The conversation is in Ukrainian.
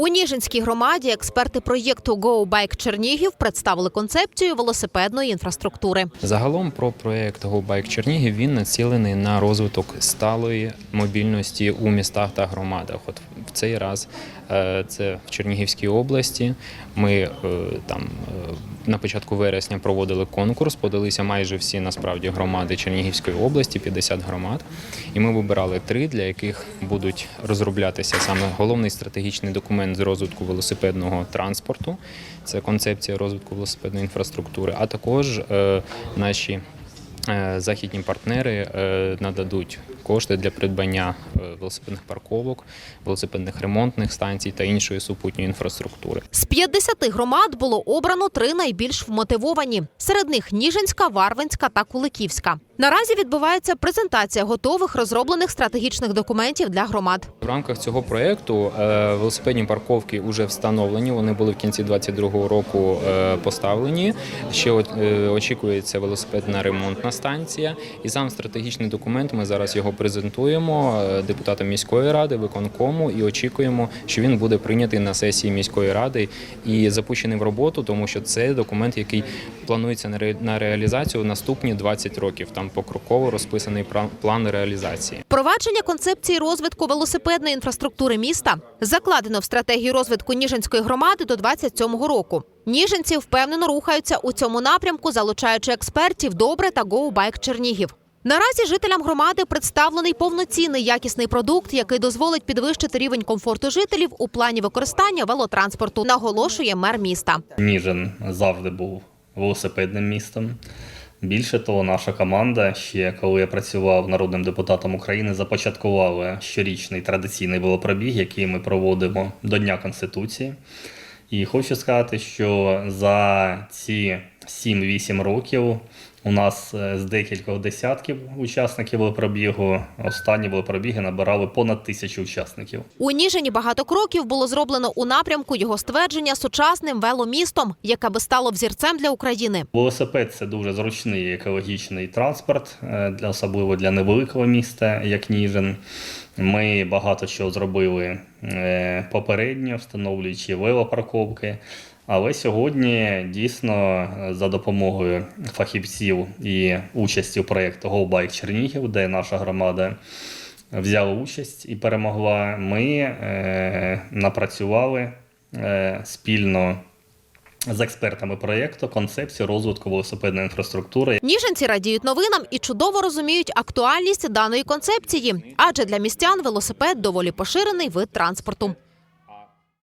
У Ніжинській громаді експерти проєкту Go Bike Чернігів представили концепцію велосипедної інфраструктури. Загалом про проект Go Bike Чернігів він націлений на розвиток сталої мобільності у містах та громадах. От в цей раз е, це в Чернігівській області. Ми е, там е, на початку вересня проводили конкурс. Подалися майже всі насправді громади Чернігівської області, 50 громад. І ми вибирали три, для яких будуть розроблятися саме головний стратегічний документ з розвитку велосипедного транспорту. Це концепція розвитку велосипедної інфраструктури, а також наші західні партнери нададуть кошти для придбання велосипедних парковок, велосипедних ремонтних станцій та іншої супутньої інфраструктури. З 50 громад було обрано три найбільш вмотивовані. Серед них Ніжинська, Варвинська та Куликівська. Наразі відбувається презентація готових розроблених стратегічних документів для громад. В рамках цього проєкту е, велосипедні парковки вже встановлені. Вони були в кінці 2022 року е, поставлені. Ще е, очікується велосипедна ремонтна станція. І сам стратегічний документ ми зараз його презентуємо депутатам міської ради, виконкому і очікуємо, що він буде прийнятий на сесії міської ради і запущений в роботу, тому що це документ, який планується на ре- реалізацію наступні 20 років. Там покроково розписаний план реалізації. Впровадження концепції розвитку велосипедної інфраструктури міста закладено в стратегію розвитку Ніжинської громади до 27-го року. Ніжинці впевнено рухаються у цьому напрямку, залучаючи експертів добре та Go Bike Чернігів. Наразі жителям громади представлений повноцінний якісний продукт, який дозволить підвищити рівень комфорту жителів у плані використання велотранспорту, наголошує мер міста. Ніжин завжди був велосипедним містом. Більше того, наша команда, ще коли я працював народним депутатом України, започаткувала щорічний традиційний велопробіг, який ми проводимо до Дня Конституції. І хочу сказати, що за ці 7-8 років у нас е, з декількох десятків учасників велопробігу останні велопробіги набирали понад тисячу учасників. У Ніжині багато кроків було зроблено у напрямку його ствердження сучасним веломістом, яке би стало взірцем для України. Велосипед це дуже зручний екологічний транспорт, е, для особливо для невеликого міста, як Ніжин. Ми багато чого зробили е, попередньо, встановлюючи велопарковки. Але сьогодні дійсно за допомогою фахівців і участі у проєкту Bike Чернігів, де наша громада взяла участь і перемогла, ми е, напрацювали е, спільно з експертами проєкту концепцію розвитку велосипедної інфраструктури. Ніжинці радіють новинам і чудово розуміють актуальність даної концепції, адже для містян велосипед доволі поширений вид транспорту.